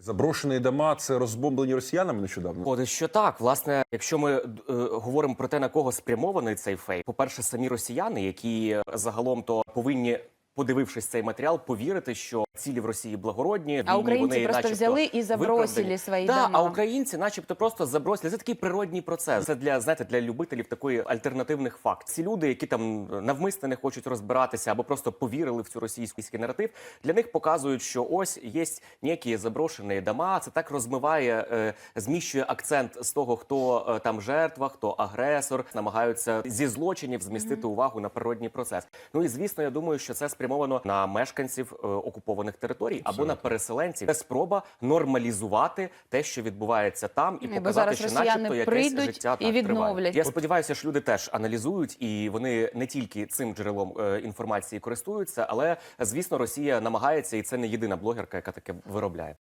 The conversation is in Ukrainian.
Заброшені дома це розбомблені росіянами нещодавно. От що так. Власне, якщо ми е, говоримо про те, на кого спрямований цей фейк, по-перше, самі росіяни, які е, загалом то повинні. Подивившись цей матеріал, повірити, що цілі в Росії благородні, А українці вони, просто взяли і забросили свої да, дома. А українці, начебто, просто забросили. Це такий природній процес. Це для знаєте, для любителів такої альтернативних фактів. Ці люди, які там навмисне не хочуть розбиратися або просто повірили в цю російський наратив, для них показують, що ось є ніякі заброшені дома. Це так розмиває, е, зміщує акцент з того, хто е, там жертва, хто агресор, намагаються зі злочинів змістити увагу на природній процес. Ну і звісно, я думаю, що це спрямовано на мешканців е, окупованих територій або на переселенців. Це спроба нормалізувати те, що відбувається там, і Ні, показати, що начебто якесь життя і так відновлять. триває. Я сподіваюся, що люди теж аналізують і вони не тільки цим джерелом е, інформації користуються, але звісно, Росія намагається, і це не єдина блогерка, яка таке виробляє.